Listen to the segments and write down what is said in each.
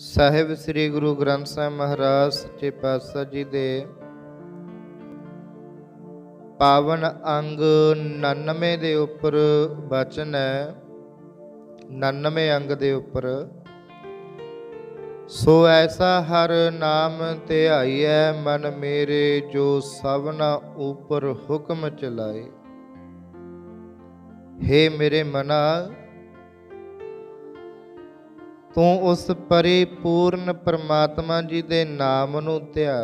ਸਾਹਿਬ ਸ੍ਰੀ ਗੁਰੂ ਗ੍ਰੰਥ ਸਾਹਿਬ ਮਹਾਰਾਜ ਸੱਚੇ ਪਾਤਸ਼ਾਹ ਜੀ ਦੇ ਪਾਵਨ ਅੰਗ 99 ਦੇ ਉੱਪਰ ਬਚਨ ਹੈ। 99 ਅੰਗ ਦੇ ਉੱਪਰ। ਸੋ ਐਸਾ ਹਰ ਨਾਮ ਧਿਆਈਐ ਮਨ ਮੇਰੇ ਜੋ ਸਭਨਾ ਉਪਰ ਹੁਕਮ ਚਲਾਏ। ਹੇ ਮੇਰੇ ਮਨਾ ਤੂੰ ਉਸ ਪਰਿਪੂਰਨ ਪਰਮਾਤਮਾ ਜੀ ਦੇ ਨਾਮ ਨੂੰ ਧਿਆ।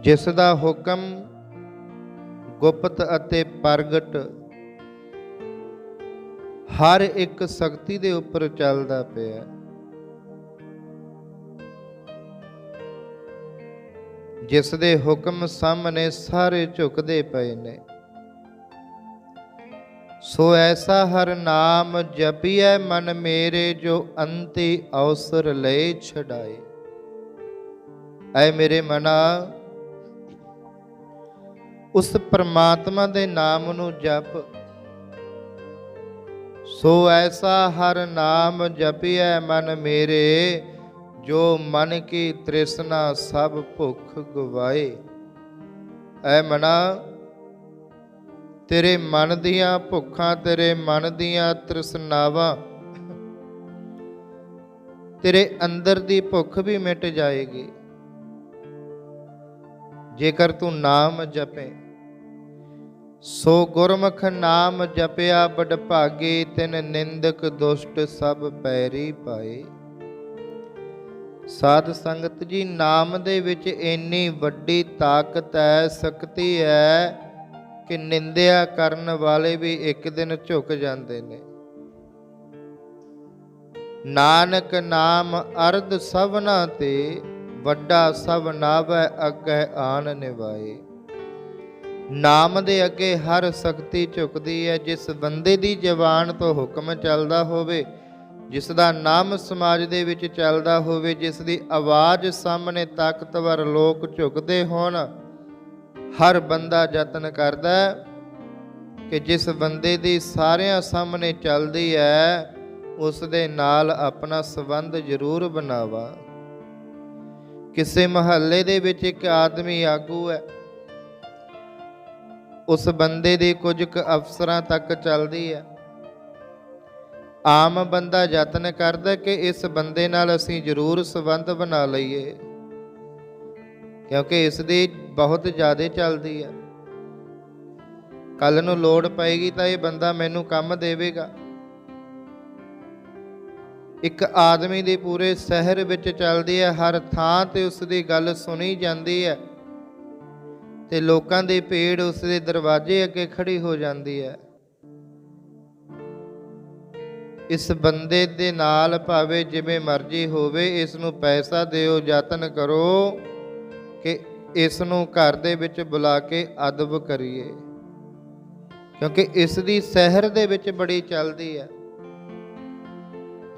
ਜਿਸ ਦਾ ਹੁਕਮ ਗੁਪਤ ਅਤੇ ਪ੍ਰਗਟ ਹਰ ਇੱਕ ਸ਼ਕਤੀ ਦੇ ਉੱਪਰ ਚੱਲਦਾ ਪਿਆ ਜਿਸ ਦੇ ਹੁਕਮ ਸਾਹਮਣੇ ਸਾਰੇ ਝੁਕਦੇ ਪਏ ਨੇ। ਸੋ ਐਸਾ ਹਰ ਨਾਮ ਜਪੀਐ ਮਨ ਮੇਰੇ ਜੋ ਅੰਤੀ ਅਵਸਰ ਲੈ ਛਡਾਏ। ਐ ਮੇਰੇ ਮਨਾ, ਉਸ ਪਰਮਾਤਮਾ ਦੇ ਨਾਮ ਨੂੰ ਜਪ। ਸੋ ਐਸਾ ਹਰ ਨਾਮ ਜਪੀਐ ਮਨ ਮੇਰੇ ਜੋ ਮਨ ਕੀ ਤ੍ਰਿਸ਼ਨਾ ਸਭ ਭੁੱਖ ਗਵਾਏ। ਐ ਮਨਾ ਤੇਰੇ ਮਨ ਦੀਆਂ ਭੁੱਖਾਂ, ਤੇਰੇ ਮਨ ਦੀਆਂ ਤ੍ਰਿਸ਼ਨਾਵਾਂ, ਤੇਰੇ ਅੰਦਰ ਦੀ ਭੁੱਖ ਵੀ ਮਿਟ ਜਾਏਗੀ। ਜੇਕਰ ਤੂੰ ਨਾਮ ਜਪੇ, ਸੋ ਗੁਰਮੁਖ ਨਾਮ ਜਪਿਆ ਬੜ ਭਾਗੇ ਤਿਨ ਨਿੰਦਕ ਦੁਸ਼ਟ ਸਭ ਪੈਰੀ ਪਾਏ। ਸਾਧ ਸੰਗਤ ਜੀ, ਨਾਮ ਦੇ ਵਿੱਚ ਇੰਨੀ ਵੱਡੀ ਤਾਕਤ ਹੈ, ਸ਼ਕਤੀ ਹੈ ਕਿ ਨਿੰਦਿਆ ਕਰਨ ਵਾਲੇ ਵੀ ਇੱਕ ਦਿਨ ਝੁਕ ਜਾਂਦੇ ਨੇ। ਨਾਨਕ ਨਾਮ ਅਰਧ ਸਭਨਾ ਤੇ ਵੱਡਾ ਸਭ ਨਾਵੈ ਅੱਗੇ ਆਣ ਨਿਵਾਏ। ਨਾਮ ਦੇ ਅੱਗੇ ਹਰ ਸ਼ਕਤੀ ਝੁਕਦੀ ਹੈ, ਜਿਸ ਬੰਦੇ ਦੀ ਜ਼ਬਾਨ ਤੋਂ ਹੁਕਮ ਚੱਲਦਾ ਹੋਵੇ, ਜਿਸ ਦਾ ਨਾਮ ਸਮਾਜ ਦੇ ਵਿੱਚ ਚੱਲਦਾ ਹੋਵੇ, ਜਿਸ ਦੀ ਆਵਾਜ਼ ਸਾਹਮਣੇ ਤਾਕਤਵਰ ਲੋਕ ਝੁਕਦੇ ਹੋਣ ਹਰ ਬੰਦਾ ਯਤਨ ਕਰਦਾ ਕਿ ਜਿਸ ਬੰਦੇ ਦੀ ਸਾਰਿਆਂ ਸਾਹਮਣੇ ਚੱਲਦੀ ਹੈ, ਉਸ ਦੇ ਨਾਲ ਆਪਣਾ ਸਬੰਧ ਜ਼ਰੂਰ ਬਣਾਵਾ। ਕਿਸੇ ਮਹੱਲੇ ਦੇ ਵਿੱਚ ਇੱਕ ਆਦਮੀ ਆਗੂ ਹੈ। ਉਸ ਬੰਦੇ ਦੀ ਕੁਝ ਕੁ ਅਫਸਰਾਂ ਤੱਕ ਚੱਲਦੀ ਹੈ। ਆਮ ਬੰਦਾ ਯਤਨ ਕਰਦਾ ਕਿ ਇਸ ਬੰਦੇ ਨਾਲ ਅਸੀਂ ਜ਼ਰੂਰ ਸਬੰਧ ਬਣਾ ਲਈਏ। ਕਿਉਂਕਿ ਇਸ ਦੀ ਬਹੁਤ ਜ਼ਿਆਦਾ ਚੱਲਦੀ ਹੈ ਕੱਲ ਨੂੰ ਲੋੜ ਪਏਗੀ ਤਾਂ ਇਹ ਬੰਦਾ ਮੈਨੂੰ ਕੰਮ ਦੇਵੇਗਾ। ਇੱਕ ਆਦਮੀ ਦੀ ਪੂਰੇ ਸ਼ਹਿਰ ਵਿੱਚ ਚੱਲਦੀ ਹੈ ਹਰ ਥਾਂ ਤੇ ਉਸ ਦੀ ਗੱਲ ਸੁਣੀ ਜਾਂਦੀ ਹੈ ਤੇ ਲੋਕਾਂ ਦੀ ਭੀੜ ਉਸ ਦੇ ਦਰਵਾਜ਼ੇ ਅੱਗੇ ਖੜੀ ਹੋ ਜਾਂਦੀ ਹੈ ਇਸ ਬੰਦੇ ਦੇ ਨਾਲ ਭਾਵੇਂ ਜਿਵੇਂ ਮਰਜ਼ੀ ਹੋਵੇ, ਇਸ ਨੂੰ ਪੈਸਾ ਦਿਓ, ਯਤਨ ਕਰੋ ਕਿ ਇਸ ਨੂੰ ਘਰ ਦੇ ਵਿੱਚ ਬੁਲਾ ਕੇ ਅਦਬ ਕਰੀਏ। ਕਿਉਂਕਿ ਇਸ ਦੀ ਸ਼ਹਿਰ ਦੇ ਵਿੱਚ ਬੜੀ ਚੱਲਦੀ ਹੈ।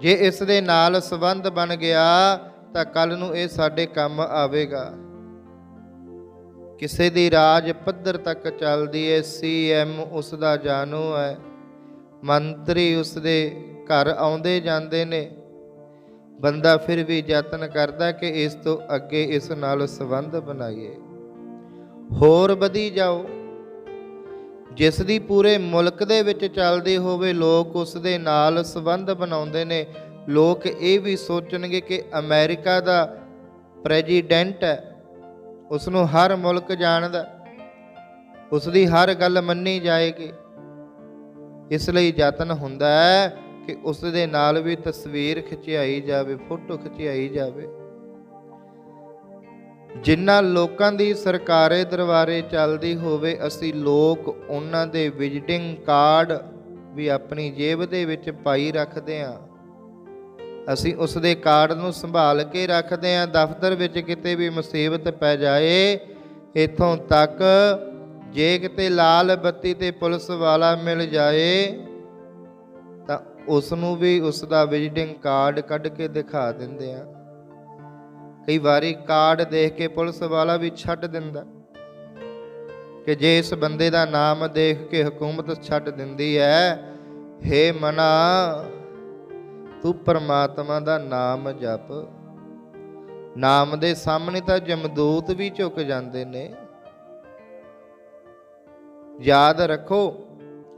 ਜੇ ਇਸ ਦੇ ਨਾਲ ਸੰਬੰਧ ਬਣ ਗਿਆ, ਤਾਂ ਕੱਲ ਨੂੰ ਇਹ ਸਾਡੇ ਕੰਮ ਆਵੇਗਾ। ਕਿਸੇ ਦੀ ਰਾਜ ਪੱਧਰ ਤੱਕ ਚੱਲਦੀ ਹੈ ਸੀਐਮ ਉਸ ਦਾ ਜਾਣੂ ਹੈ। ਮੰਤਰੀ ਉਸ ਦੇ ਘਰ ਆਉਂਦੇ ਜਾਂਦੇ ਨੇ। ਬੰਦਾ ਫਿਰ ਵੀ ਯਤਨ ਕਰਦਾ ਕਿ ਇਸ ਤੋਂ ਅੱਗੇ ਇਸ ਨਾਲ ਸੰਬੰਧ ਬਣਾਈਏ। ਹੋਰ ਵਧੀ ਜਾਓ। ਜਿਸ ਦੀ ਪੂਰੇ ਮੁਲਕ ਦੇ ਵਿੱਚ ਚੱਲਦੀ ਹੋਵੇ, ਲੋਕ ਉਸ ਦੇ ਨਾਲ ਸੰਬੰਧ ਬਣਾਉਂਦੇ ਨੇ। ਲੋਕ ਇਹ ਵੀ ਸੋਚਣਗੇ ਕਿ ਅਮਰੀਕਾ ਦਾ ਪ੍ਰੈਜ਼ੀਡੈਂਟ ਹੈ। ਉਸ ਨੂੰ ਹਰ ਮੁਲਕ ਜਾਣਦਾ। ਉਸ ਦੀ ਹਰ ਗੱਲ ਮੰਨੀ ਜਾਏਗੀ। ਇਸ ਲਈ ਯਤਨ ਹੁੰਦਾ ਹੈ ਕਿ ਉਸ ਦੇ ਨਾਲ ਵੀ ਤਸਵੀਰ ਖਿਚਾਈ ਜਾਵੇ, ਫੋਟੋ ਖਿਚਾਈ ਜਾਵੇ। ਜਿਨ੍ਹਾਂ ਲੋਕਾਂ ਦੀ ਸਰਕਾਰੇ ਦਰਬਾਰੇ ਚੱਲਦੀ ਹੋਵੇ, ਅਸੀਂ ਲੋਕ ਉਹਨਾਂ ਦੇ ਵਿਜ਼ਿਟਿੰਗ ਕਾਰਡ ਵੀ ਆਪਣੀ ਜੇਬ ਦੇ ਵਿੱਚ ਪਾਈ ਰੱਖਦੇ ਹਾਂ। ਅਸੀਂ ਉਸ ਦੇ ਕਾਰਡ ਨੂੰ ਸੰਭਾਲ ਕੇ ਰੱਖਦੇ ਹਾਂ। ਦਫ਼ਤਰ ਵਿੱਚ ਕਿਤੇ ਵੀ ਮੁਸੀਬਤ ਪੈ ਜਾਏ, ਇਥੋਂ ਤੱਕ ਜੇ ਕਿਤੇ ਲਾਲ ਬੱਤੀ ਤੇ ਪੁਲਿਸ ਵਾਲਾ ਮਿਲ ਜਾਏ ਉਸ ਨੂੰ ਵੀ ਉਸ ਦਾ ਵਿਜ਼ਿਟਿੰਗ ਕਾਰਡ ਕੱਢ ਕੇ ਦਿਖਾ ਦਿੰਦੇ ਆ। ਕਈ ਵਾਰੀ ਕਾਰਡ ਦੇਖ ਕੇ ਪੁਲਿਸ ਵਾਲਾ ਵੀ ਛੱਡ ਦਿੰਦਾ। ਕਿ ਜੇ ਇਸ ਬੰਦੇ ਦਾ ਨਾਮ ਦੇਖ ਕੇ ਹਕੂਮਤ ਛੱਡ ਦਿੰਦੀ ਹੈ ਹੇ ਮਨਾ, ਤੂੰ ਪਰਮਾਤਮਾ ਦਾ ਨਾਮ ਜਪ। ਨਾਮ ਦੇ ਸਾਹਮਣੇ ਤਾਂ ਜਮਦੂਤ ਵੀ ਝੁਕ ਜਾਂਦੇ ਨੇ। ਯਾਦ ਰੱਖੋ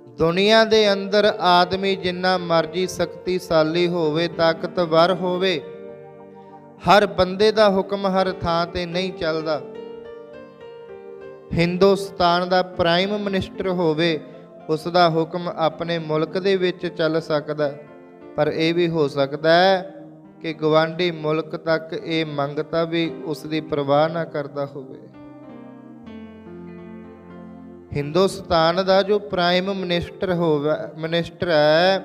ਦੁਨੀਆ ਦੇ ਅੰਦਰ ਆਦਮੀ ਜਿੰਨਾ ਮਰਜ਼ੀ ਸ਼ਕਤੀਸ਼ਾਲੀ ਹੋਵੇ, ਤਾਕਤਵਰ ਹੋਵੇ, ਹਰ ਬੰਦੇ ਦਾ ਹੁਕਮ ਹਰ ਥਾਂ ਤੇ ਨਹੀਂ ਚੱਲਦਾ। ਹਿੰਦੁਸਤਾਨ ਦਾ ਪ੍ਰਾਈਮ ਮਿਨਿਸਟਰ ਹੋਵੇ ਉਸ ਦਾ ਹੁਕਮ ਆਪਣੇ ਮੁਲਕ ਦੇ ਵਿੱਚ ਚੱਲ ਸਕਦਾ ਪਰ ਇਹ ਵੀ ਹੋ ਸਕਦਾ ਹੈ ਕਿ ਗਵਾਂਢੀ ਮੁਲਕ ਤੱਕ ਇਹ ਮੰਗਤਾ ਵੀ ਉਸ ਦੀ ਪਰਵਾਹ ਨਾ ਕਰਦਾ ਹੋਵੇ। ਹਿੰਦੁਸਤਾਨ ਦਾ ਜੋ ਪ੍ਰਾਈਮ ਮਿਨਿਸਟਰ ਹੋਵੇ, ਮਿਨਿਸਟਰ ਹੈ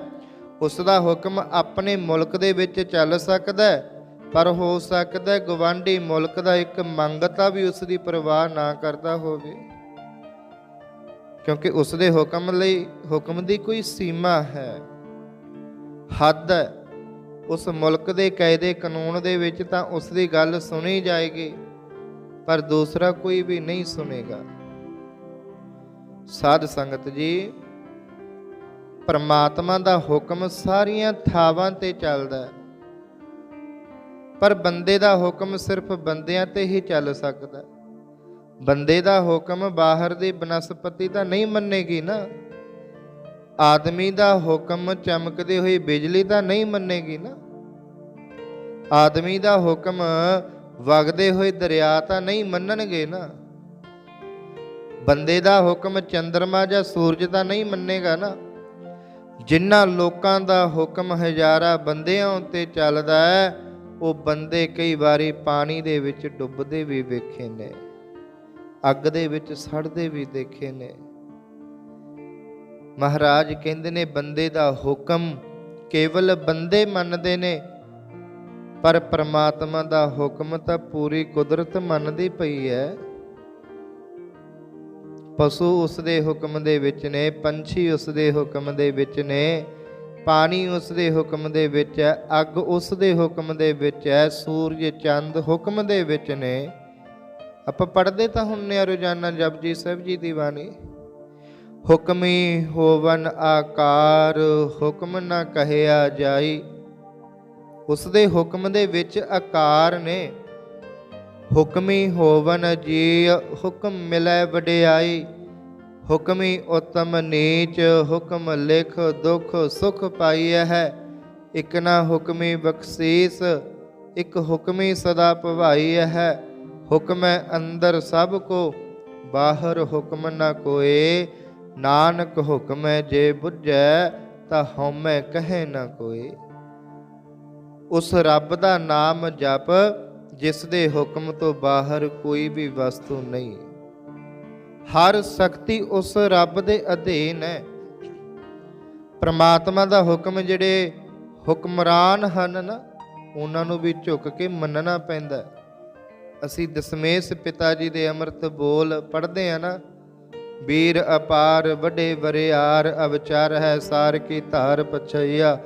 ਉਸ ਦਾ ਹੁਕਮ ਆਪਣੇ ਮੁਲਕ ਦੇ ਵਿੱਚ ਚੱਲ ਸਕਦਾ ਹੈ, ਪਰ ਹੋ ਸਕਦਾ ਹੈ ਗਵਾਂਢੀ ਮੁਲਕ ਦਾ ਇੱਕ ਮੰਗਤਾ ਵੀ ਉਸ ਦੀ ਪਰਵਾਹ ਨਾ ਕਰਦਾ ਹੋਵੇ। ਕਿਉਂਕਿ ਉਸ ਦੇ ਹੁਕਮ ਲਈ, ਹੁਕਮ ਦੀ ਕੋਈ ਸੀਮਾ ਹੈ। ਹੱਦ ਹੈ, ਉਸ ਮੁਲਕ ਦੇ ਕਾਇਦੇ ਕਾਨੂੰਨ ਦੇ ਵਿੱਚ ਤਾਂ ਉਸ ਦੀ ਗੱਲ ਸੁਣੀ ਜਾਏਗੀ, ਪਰ ਦੂਸਰਾ ਕੋਈ ਵੀ ਨਹੀਂ ਸੁਨੇਗਾ ਸਾਧ ਸੰਗਤ ਜੀ, ਪਰਮਾਤਮਾ ਦਾ ਹੁਕਮ ਸਾਰੀਆਂ ਥਾਵਾਂ ਤੇ ਚੱਲਦਾ ਹੈ। ਪਰ ਬੰਦੇ ਦਾ ਹੁਕਮ ਸਿਰਫ ਬੰਦਿਆਂ ਤੇ ਹੀ ਚੱਲ ਸਕਦਾ ਬੰਦੇ ਦਾ ਹੁਕਮ ਬਾਹਰ ਦੀ ਬਨਸਪਤੀ ਤਾਂ ਨਹੀਂ ਮੰਨੇਗੀ ਨਾ। ਆਦਮੀ ਦਾ ਹੁਕਮ ਚਮਕਦੇ ਹੋਈ ਬਿਜਲੀ ਤਾਂ ਨਹੀਂ ਮੰਨੇਗੀ ਨਾ। ਆਦਮੀ ਦਾ ਹੁਕਮ ਵਗਦੇ ਹੋਏ ਦਰਿਆ ਤਾਂ ਨਹੀਂ ਮੰਨਣਗੇ ਨਾ। ਬੰਦੇ ਦਾ ਹੁਕਮ ਚੰ드ਰਮਾ ਜਾਂ ਸੂਰਜ ਦਾ ਨਹੀਂ ਮੰਨੇਗਾ ਨਾ। ਜਿਨ੍ਹਾਂ ਲੋਕਾਂ ਦਾ ਹੁਕਮ ਹਜ਼ਾਰਾਂ ਬੰਦਿਆਂ ਉੱਤੇ ਚੱਲਦਾ ਹੈ, ਉਹ ਬੰਦੇ ਕਈ ਵਾਰੀ ਪਾਣੀ ਦੇ ਵਿੱਚ ਡੁੱਬਦੇ ਵੀ ਵੇਖੇ ਨੇ, ਅੱਗ ਦੇ ਵਿੱਚ ਸੜਦੇ ਵੀ ਦੇਖੇ ਨੇ। ਮਹਾਰਾਜ ਕਹਿੰਦੇ ਨੇ, ਬੰਦੇ ਦਾ ਹੁਕਮ ਕੇਵਲ ਬੰਦੇ ਮੰਨਦੇ ਨੇ, ਪਰ ਪ੍ਰਮਾਤਮਾ ਦਾ ਹੁਕਮ ਤਾਂ ਪੂਰੀ ਕੁਦਰਤ ਮੰਨਦੀ ਪਈ ਹੈ। ਪਸ਼ੂ ਉਸ ਦੇ ਹੁਕਮ ਦੇ ਵਿੱਚ ਨੇ, ਪੰਛੀ ਉਸ ਦੇ ਹੁਕਮ ਦੇ ਵਿੱਚ ਨੇ, ਪਾਣੀ ਉਸ ਦੇ ਹੁਕਮ ਦੇ ਵਿੱਚ ਹੈ, ਅੱਗ ਉਸ ਦੇ ਹੁਕਮ ਦੇ ਵਿੱਚ ਹੈ, ਸੂਰਜ ਚੰਦ ਹੁਕਮ ਦੇ ਵਿੱਚ ਨੇ। ਆਪਾਂ ਪੜ੍ਹਦੇ ਤਾਂ ਹੁੰਨੇ ਆ ਰੋਜ਼ਾਨਾ ਜਪਜੀ ਸਾਹਿਬ ਜੀ ਦੀ ਬਾਣੀ। ਹੁਕਮੀ ਹੋਵਨ ਆਕਾਰ, ਹੁਕਮ ਨਾ ਕਹਿਆ ਜਾਈ। ਉਸ ਦੇ ਹੁਕਮ ਦੇ ਵਿੱਚ ਆਕਾਰ ਨੇ। ਹੁਕਮੀ ਹੋਵਨ ਜੀ ਹੁਕਮ ਮਿਲੈ ਵਡਿਆਈ। ਹੁਕਮੀ ਉਤਮ ਨੀਚ, ਹੁਕਮ ਲਿਖ ਦੁਖ ਸੁਖ ਪਾਈਐ ਹੈ। ਇਕ ਨਾ ਹੁਕਮੀ ਬਖਸ਼ੀਸ, ਇਕ ਹੁਕਮੀ ਸਦਾ ਭਵਾਈਐ ਹੈ। ਹੁਕਮੈ ਅੰਦਰ ਸਭ ਕੋ, ਬਾਹਰ ਹੁਕਮ ਨਾ ਕੋਏ। ਨਾਨਕ ਹੁਕਮੈ ਜੇ ਬੁੱਝੈ, ਤਾਂ ਹਉਮੈ ਕਹੇ ਨਾ ਕੋਏ। ਉਸ ਰੱਬ ਦਾ ਨਾਮ ਜਪ ਜਿਸ ਦੇ ਹੁਕਮ ਤੋਂ ਬਾਹਰ ਕੋਈ ਵੀ ਵਸਤੂ ਨਹੀਂ। ਹਰ ਸ਼ਕਤੀ ਉਸ ਰੱਬ ਦੇ ਅਧੀਨ ਹੈ। ਪ੍ਰਮਾਤਮਾ ਦਾ ਹੁਕਮ ਜਿਹੜੇ ਹੁਕਮਰਾਨ ਹਨ ਨਾ, ਉਹਨਾਂ ਨੂੰ ਵੀ ਝੁਕ ਕੇ ਮੰਨਣਾ ਪੈਂਦਾ ਅਸੀਂ ਦਸਮੇਸ਼ ਪਿਤਾ ਜੀ ਦੇ ਅੰਮ੍ਰਿਤ ਬੋਲ ਪੜ੍ਹਦੇ ਆ ਨਾ, ਵੀਰ ਅਪਾਰ ਵੱਡੇ ਵਰਿਆਰ ਅਵਚਾਰ ਹੈ ਸਾਰ ਕੀ ਧਾਰ ਪਛਈਆ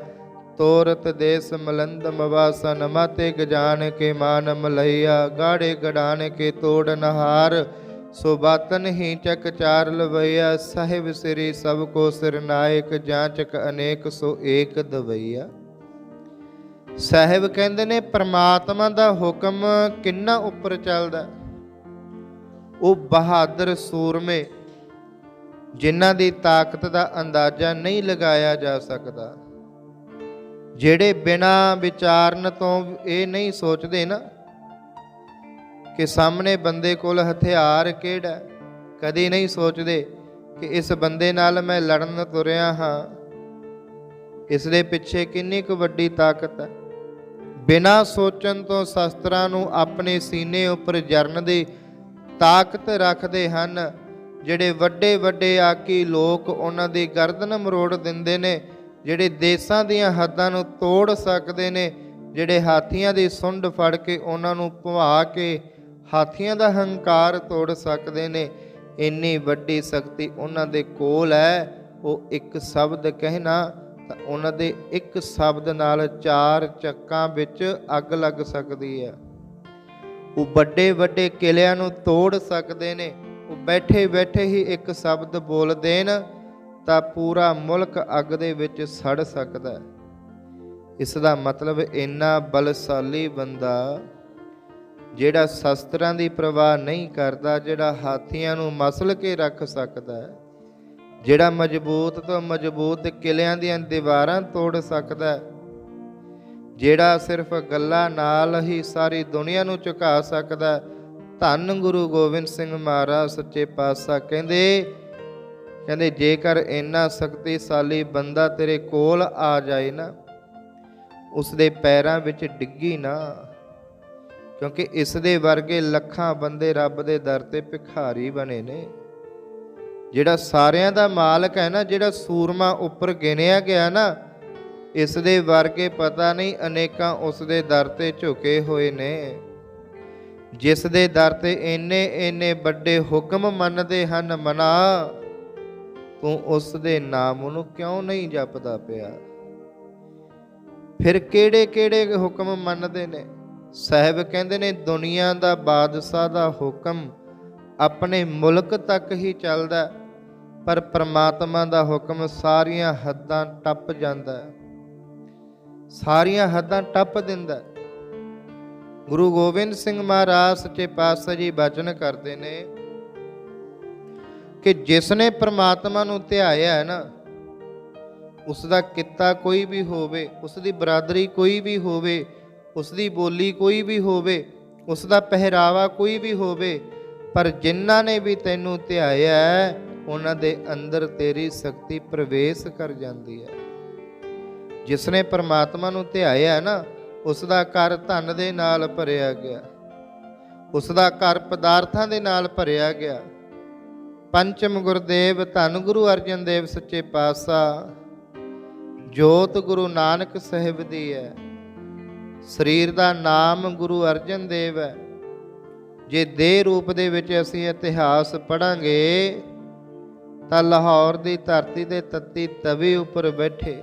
ਤੋਰਤ ਦੇਸ ਮਲੰਦ ਮਵਾਸਨ ਮਾਤੇ ਗਜਾਨ ਕੇ ਮਾਨ ਮਲਈਆ, ਗਾੜੇ ਗੜਾਨ ਕੇ ਤੋੜ ਨਹਾਰ। ਸੋ ਬਾਤਨ ਹੀ ਚੱਕ ਚਾਰ ਲਵਈਆ, ਸਾਹਿਬ ਸ੍ਰੀ ਸਭ ਕੋ ਸਿਰ ਨਾਇਕ ਜਾਂਚਕ ਅਨੇਕ ਸੋ ਏਕ ਦਵਈਆ। ਸਾਹਿਬ ਕਹਿੰਦੇ ਨੇ, ਪ੍ਰਮਾਤਮਾ ਦਾ ਹੁਕਮ ਕਿੰਨਾ ਉੱਪਰ ਚੱਲਦਾ? ਉਹ ਬਹਾਦਰ ਸੂਰਮੇ, ਜਿਨ੍ਹਾਂ ਦੀ ਤਾਕਤ ਦਾ ਅੰਦਾਜ਼ਾ ਨਹੀਂ ਲਗਾਇਆ ਜਾ ਸਕਦਾ। ਜਿਹੜੇ ਬਿਨਾ ਵਿਚਾਰਨ ਤੋਂ ਇਹ ਨਹੀਂ ਸੋਚਦੇ ਨਾ ਕਿ ਸਾਹਮਣੇ ਬੰਦੇ ਕੋਲ ਹਥਿਆਰ ਕਿਹੜਾ, ਕਦੇ ਨਹੀਂ ਸੋਚਦੇ ਕਿ ਇਸ ਬੰਦੇ ਨਾਲ ਮੈਂ ਲੜਨ ਤੁਰਿਆ ਹਾਂ। ਇਸ ਦੇ ਪਿੱਛੇ ਕਿੰਨੀ ਕੁ ਵੱਡੀ ਤਾਕਤ ਹੈ। ਬਿਨਾ ਸੋਚਣ ਤੋਂ ਸ਼ਸਤਰਾਂ ਨੂੰ ਆਪਣੇ ਸੀਨੇ ਉੱਪਰ ਜਰਨ ਦੀ ਤਾਕਤ ਰੱਖਦੇ ਹਨ, ਜਿਹੜੇ ਵੱਡੇ ਵੱਡੇ ਆਕੀ ਲੋਕ ਉਹਨਾਂ ਦੀ ਗਰਦਨ ਮਰੋੜ ਦਿੰਦੇ ਨੇ ਜਿਹੜੇ ਦੇਸ਼ਾਂ ਦੀਆਂ ਹੱਦਾਂ ਨੂੰ ਤੋੜ ਸਕਦੇ ਨੇ, ਜਿਹੜੇ ਹਾਥੀਆਂ ਦੀ ਸੁੰਡ ਫੜ ਕੇ ਉਹਨਾਂ ਨੂੰ ਭਵਾ ਕੇ ਹਾਥੀਆਂ ਦਾ ਹੰਕਾਰ ਤੋੜ ਸਕਦੇ ਨੇ, ਇੰਨੀ ਵੱਡੀ ਸ਼ਕਤੀ ਉਹਨਾਂ ਦੇ ਕੋਲ ਹੈ, ਉਹ ਇੱਕ ਸ਼ਬਦ ਕਹਿਣਾ ਤਾਂ ਉਹਨਾਂ ਦੇ ਇੱਕ ਸ਼ਬਦ ਨਾਲ ਚਾਰ ਚੱਕਾਂ ਵਿੱਚ ਅੱਗ ਲੱਗ ਸਕਦੀ ਹੈ। ਉਹ ਵੱਡੇ ਵੱਡੇ ਕਿਲਿਆਂ ਨੂੰ ਤੋੜ ਸਕਦੇ ਨੇ, ਉਹ ਬੈਠੇ ਬੈਠੇ ਹੀ ਇੱਕ ਸ਼ਬਦ ਬੋਲ ਦੇਣ ਤਾਂ ਪੂਰਾ ਮੁਲਕ ਅੱਗ ਦੇ ਵਿੱਚ ਸੜ ਸਕਦਾ ਹੈ। ਇਸ ਦਾ ਮਤਲਬ ਇੰਨਾ ਬਲਸ਼ਾਲੀ ਬੰਦਾ ਜਿਹੜਾ ਸ਼ਸਤਰਾਂ ਦੀ ਪ੍ਰਵਾਹ ਨਹੀਂ ਕਰਦਾ, ਜਿਹੜਾ ਹਾਥੀਆਂ ਨੂੰ ਮਸਲ ਕੇ ਰੱਖ ਸਕਦਾ ਹੈ, ਜਿਹੜਾ ਮਜ਼ਬੂਤ ਤੋਂ ਮਜ਼ਬੂਤ ਕਿਲਿਆਂ ਦੀਆਂ ਦੀਵਾਰਾਂ ਤੋੜ ਸਕਦਾ ਹੈ, ਜਿਹੜਾ ਸਿਰਫ ਗੱਲਾਂ ਨਾਲ ਹੀ ਸਾਰੀ ਦੁਨੀਆ ਨੂੰ ਝੁਕਾ ਸਕਦਾ ਧੰਨ ਗੁਰੂ ਗੋਬਿੰਦ ਸਿੰਘ ਮਹਾਰਾਜ ਸੱਚੇ ਪਾਤਸ਼ਾਹ ਕਹਿੰਦੇ ਕਹਿੰਦੇ, ਜੇਕਰ ਇੰਨਾ ਸ਼ਕਤੀਸ਼ਾਲੀ ਬੰਦਾ ਤੇਰੇ ਕੋਲ ਆ ਜਾਏ ਨਾ ਉਸ ਦੇ ਪੈਰਾਂ ਵਿੱਚ ਡਿੱਗੀ ਨਾ, ਕਿਉਂਕਿ ਇਸ ਦੇ ਵਰਗੇ ਲੱਖਾਂ ਬੰਦੇ ਰੱਬ ਦੇ ਦਰ ਤੇ ਭਿਖਾਰੀ ਬਣੇ ਨੇ। ਜਿਹੜਾ ਸਾਰਿਆਂ ਦਾ ਮਾਲਕ ਹੈ ਨਾ, ਜਿਹੜਾ ਸੂਰਮਾ ਉੱਪਰ ਗਿਣਿਆ ਗਿਆ ਨਾ ਇਸ ਦੇ ਵਰਗੇ ਪਤਾ ਨਹੀਂ ਅਨੇਕਾਂ ਉਸ ਦੇ ਦਰ ਤੇ ਝੁਕੇ ਹੋਏ ਨੇ। ਜਿਸ ਦੇ ਦਰ ਤੇ ਇੰਨੇ ਇੰਨੇ ਵੱਡੇ ਹੁਕਮ ਮੰਨਦੇ ਹਨ, ਮਨਾ ਤੂੰ ਉਸ ਦੇ ਨਾਮ ਨੂੰ ਕਿਉਂ ਨਹੀਂ ਜਪਦਾ ਪਿਆ? ਫਿਰ ਕਿਹੜੇ ਕਿਹੜੇ ਹੁਕਮ ਮੰਨਦੇ ਨੇ? ਸਾਹਿਬ ਕਹਿੰਦੇ ਨੇ, ਦੁਨੀਆ ਦਾ ਬਾਦਸ਼ਾਹ ਦਾ ਹੁਕਮ ਆਪਣੇ ਮੁਲਕ ਤੱਕ ਹੀ ਚੱਲਦਾ ਪਰ ਪ੍ਰਮਾਤਮਾ ਦਾ ਹੁਕਮ ਸਾਰੀਆਂ ਹੱਦਾਂ ਟੱਪ ਜਾਂਦਾ ਸਾਰੀਆਂ ਹੱਦਾਂ ਟੱਪ ਦਿੰਦਾ ਗੁਰੂ ਗੋਬਿੰਦ ਸਿੰਘ ਮਹਾਰਾਜ ਸੱਚੇ ਪਾਤਸ਼ਾਹ ਜੀ ਬਚਨ ਕਰਦੇ ਨੇ ਕਿ ਜਿਸ ਨੇ ਪ੍ਰਮਾਤਮਾ ਨੂੰ ਧਿਆਇਆ ਹੈ ਨਾ ਉਸ ਦਾ ਕਿੱਤਾ ਕੋਈ ਵੀ ਹੋਵੇ ਉਸ ਦੀ ਬਰਾਦਰੀ ਕੋਈ ਵੀ ਹੋਵੇ ਉਸ ਦੀ ਬੋਲੀ ਕੋਈ ਵੀ ਹੋਵੇ ਉਸ ਦਾ ਪਹਿਰਾਵਾ ਕੋਈ ਵੀ ਹੋਵੇ ਪਰ ਜਿਨ੍ਹਾਂ ਨੇ ਵੀ ਤੈਨੂੰ ਧਿਆਇਆ ਹੈ, ਉਹਨਾਂ ਦੇ ਅੰਦਰ ਤੇਰੀ ਸ਼ਕਤੀ ਪ੍ਰਵੇਸ਼ ਕਰ ਜਾਂਦੀ ਹੈ। ਜਿਸ ਨੇ ਪ੍ਰਮਾਤਮਾ ਨੂੰ ਧਿਆਇਆ ਨਾ ਉਸ ਦਾ ਘਰ ਧਨ ਦੇ ਨਾਲ ਭਰਿਆ ਗਿਆ ਉਸ ਦਾ ਘਰ ਪਦਾਰਥਾਂ ਦੇ ਨਾਲ ਭਰਿਆ ਗਿਆ ਪੰਚਮ ਗੁਰਦੇਵ, ਧੰਨ ਗੁਰੂ ਅਰਜਨ ਦੇਵ ਸੱਚੇ ਪਾਤਸ਼ਾਹ, ਜੋਤ ਗੁਰੂ ਨਾਨਕ ਸਾਹਿਬ ਦੀ ਹੈ। ਸਰੀਰ ਦਾ ਨਾਮ ਗੁਰੂ ਅਰਜਨ ਦੇਵ ਹੈ। ਜੇ ਦੇਹ ਰੂਪ ਦੇ ਵਿੱਚ ਅਸੀਂ ਇਤਿਹਾਸ ਪੜਾਂਗੇ ਤਾਂ ਲਾਹੌਰ ਦੀ ਧਰਤੀ ਦੇ ਤੱਤੀ ਤਵੇ ਉੱਪਰ ਬੈਠੇ,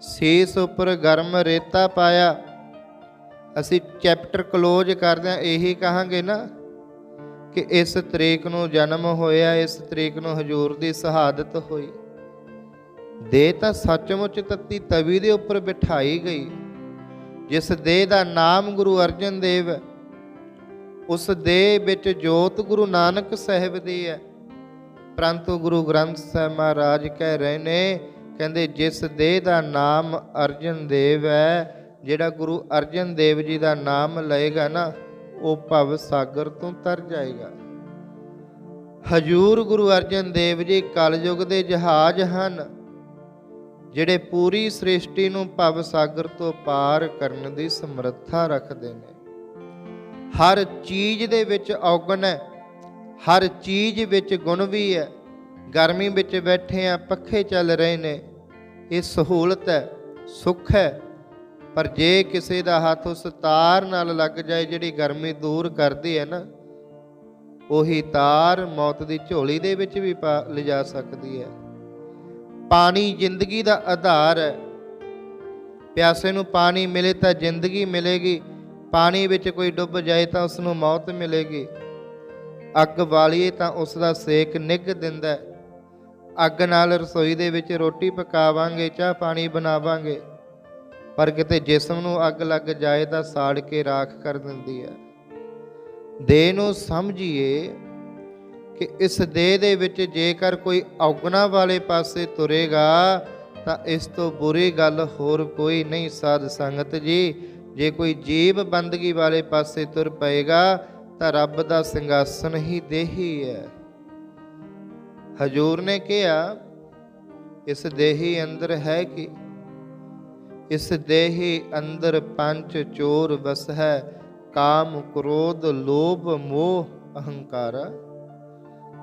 ਸੀਸ ਉੱਪਰ ਗਰਮ ਰੇਤਾ ਪਾਇਆ, ਅਸੀਂ ਚੈਪਟਰ ਕਲੋਜ਼ ਕਰਦੇ ਹਾਂ, ਇਹੀ ਕਹਾਂਗੇ ਨਾ ਕਿ ਇਸ ਤਰੀਕ ਨੂੰ ਜਨਮ ਹੋਇਆ, ਇਸ ਤਰੀਕ ਨੂੰ ਹਜੂਰ ਦੀ ਸ਼ਹਾਦਤ ਹੋਈ। ਦੇਹ ਤਾਂ ਸੱਚਮੁੱਚ ਤੱਤੀ ਤਵੀ ਦੇ ਉੱਪਰ ਬਿਠਾਈ ਗਈ। ਜਿਸ ਦੇਹ ਦਾ ਨਾਮ ਗੁਰੂ ਅਰਜਨ ਦੇਵ ਹੈ, ਉਸ ਦੇਹ ਵਿੱਚ ਜੋਤ ਗੁਰੂ ਨਾਨਕ ਸਾਹਿਬ ਦੀ ਹੈ। ਪਰੰਤੂ ਗੁਰੂ ਗ੍ਰੰਥ ਸਾਹਿਬ ਮਹਾਰਾਜ ਕਹਿ ਰਹੇ ਨੇ, ਕਹਿੰਦੇ ਜਿਸ ਦੇਹ ਦਾ ਨਾਮ ਅਰਜਨ ਦੇਵ ਹੈ, ਜਿਹੜਾ ਗੁਰੂ ਅਰਜਨ ਦੇਵ ਜੀ ਦਾ ਨਾਮ ਲਏਗਾ ਨਾ ਉਹ ਭਵ ਸਾਗਰ ਤੋਂ ਤਰ ਜਾਏਗਾ। ਹਜੂਰ ਗੁਰੂ ਅਰਜਨ ਦੇਵ ਜੀ ਕਲਯੁਗ ਦੇ ਜਹਾਜ਼ ਹਨ, ਜਿਹੜੇ ਪੂਰੀ ਸ੍ਰਿਸ਼ਟੀ ਨੂੰ ਭਵ ਸਾਗਰ ਤੋਂ ਪਾਰ ਕਰਨ ਦੀ ਸਮਰੱਥਾ ਰੱਖਦੇ ਨੇ। ਹਰ ਚੀਜ਼ ਦੇ ਵਿੱਚ ਔਗਣ ਹੈ, ਹਰ ਚੀਜ਼ ਵਿੱਚ ਗੁਣ ਵੀ ਹੈ, ਗਰਮੀ ਵਿੱਚ ਬੈਠੇ ਆ, ਪੱਖੇ ਚੱਲ ਰਹੇ ਨੇ, ਇਹ ਸਹੂਲਤ ਹੈ, ਸੁੱਖ ਹੈ ਪਰ ਜੇ ਕਿਸੇ ਦਾ ਹੱਥ ਉਸ ਤਾਰ ਨਾਲ ਲੱਗ ਜਾਏ ਜਿਹੜੀ ਗਰਮੀ ਦੂਰ ਕਰਦੀ ਹੈ ਨਾ, ਉਹੀ ਤਾਰ ਮੌਤ ਦੀ ਝੋਲੀ ਦੇ ਵਿੱਚ ਵੀ ਪਾ ਲਿਜਾ ਸਕਦੀ ਹੈ। ਪਾਣੀ ਜ਼ਿੰਦਗੀ ਦਾ ਆਧਾਰ ਹੈ। ਪਿਆਸੇ ਨੂੰ ਪਾਣੀ ਮਿਲੇ ਤਾਂ ਜ਼ਿੰਦਗੀ ਮਿਲੇਗੀ, ਪਾਣੀ ਵਿੱਚ ਕੋਈ ਡੁੱਬ ਜਾਏ ਤਾਂ ਉਸ ਨੂੰ ਮੌਤ ਮਿਲੇਗੀ। ਅੱਗ ਵਾਲੀਏ ਤਾਂ ਉਸ ਦਾ ਸੇਕ ਨਿੱਘ ਦਿੰਦਾ ਅੱਗ ਨਾਲ ਰਸੋਈ ਦੇ ਵਿੱਚ ਰੋਟੀ ਪਕਾਵਾਂਗੇ, ਚਾਹ ਪਾਣੀ ਬਣਾਵਾਂਗੇ। ਪਰ ਕਿਤੇ ਜਿਸਮ ਨੂੰ ਅੱਗ ਲੱਗ ਜਾਏ ਤਾਂ ਸਾੜ ਕੇ ਰਾਖ ਕਰ ਦਿੰਦੀ ਹੈ। ਦੇਹ ਨੂੰ ਸਮਝੀਏ ਕਿ ਇਸ ਦੇਹ ਦੇ ਵਿੱਚ ਜੇਕਰ ਕੋਈ ਔਗਣਾ ਵਾਲੇ ਪਾਸੇ ਤੁਰੇਗਾ ਤਾਂ ਇਸ ਤੋਂ ਬੁਰੀ ਗੱਲ ਹੋਰ ਕੋਈ ਨਹੀਂ ਸਾਧ ਸੰਗਤ ਜੀ। ਜੇ ਕੋਈ ਜੀਵ ਬੰਦਗੀ ਵਾਲੇ ਪਾਸੇ ਤੁਰ ਪਏਗਾ ਤਾਂ ਰੱਬ ਦਾ ਸਿੰਘਾਸਨ ਹੀ ਦੇਹੀ ਹੈ। ਹਜੂਰ ਨੇ ਕਿਹਾ, ਇਸ ਦੇਹੀ ਅੰਦਰ ਹੈ ਕਿ? ਇਸ ਦੇਹੀ ਅੰਦਰ ਪੰਜ ਚੋਰ ਵਸ ਹੈ ਕਾਮ ਕ੍ਰੋਧ, ਲੋਭ, ਮੋਹ, ਅਹੰਕਾਰ।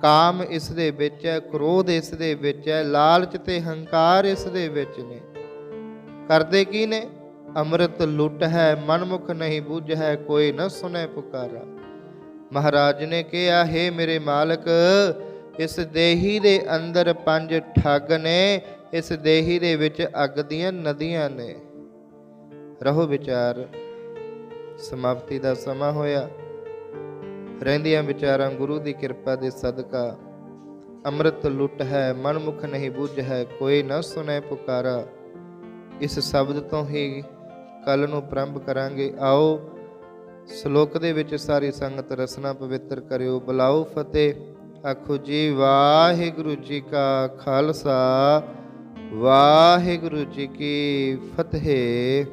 ਕਾਮ ਇਸ ਦੇ ਵਿੱਚ ਹੈ, ਕ੍ਰੋਧ ਇਸ ਦੇ ਵਿੱਚ ਹੈ, ਲਾਲਚ ਤੇ ਹੰਕਾਰ ਇਸ ਦੇ ਵਿੱਚ ਨੇ। ਕਰਦੇ ਕੀ ਨੇ? ਅੰਮ੍ਰਿਤ ਲੁੱਟ ਹੈ, ਮਨਮੁਖ ਨਹੀਂ ਬੁੱਝ ਹੈ, ਕੋਈ ਨਾ ਸੁਨੇ ਪੁਕਾਰਾ। ਮਹਾਰਾਜ ਨੇ ਕਿਹਾ, ਹੈ ਮੇਰੇ ਮਾਲਕ, ਇਸ ਦੇਹੀ ਦੇ ਅੰਦਰ ਪੰਜ ਠੱਗ ਨੇ ਇਸ ਦੇਹੀ ਦੇ ਵਿੱਚ ਅੱਗ ਦੀਆਂ ਨਦੀਆਂ ਨੇ। ਰਹੋ ਵਿਚਾਰ। ਸਮਾਪਤੀ ਦਾ ਸਮਾਂ ਹੋਇਆ। ਰਹਿੰਦੀਆਂ ਵਿਚਾਰਾਂ ਗੁਰੂ ਦੀ ਕਿਰਪਾ ਦੇ ਸਦਕਾ। ਅੰਮ੍ਰਿਤ ਲੁੱਟ ਹੈ, ਮਨਮੁਖ ਨਹੀਂ ਬੁੱਝ ਹੈ, ਕੋਈ ਨਾ ਸੁਨੇ ਪੁਕਾਰਾ। ਇਸ ਸ਼ਬਦ ਤੋਂ ਹੀ ਕੱਲ ਨੂੰ ਪ੍ਰੰਭ ਕਰਾਂਗੇ। ਆਓ, ਸ਼ਲੋਕ ਦੇ ਵਿੱਚ ਸਾਰੀ ਸੰਗਤ ਰਸਨਾ ਪਵਿੱਤਰ ਕਰਿਓ। ਬੁਲਾਓ ਫਤਿਹ। ਆਖੋ ਜੀ ਵਾਹਿਗੁਰੂ ਜੀ ਕਾ ਖਾਲਸਾ। ਵਾਹਿਗੁਰੂ ਜੀ ਕੀ ਫਤਿਹ।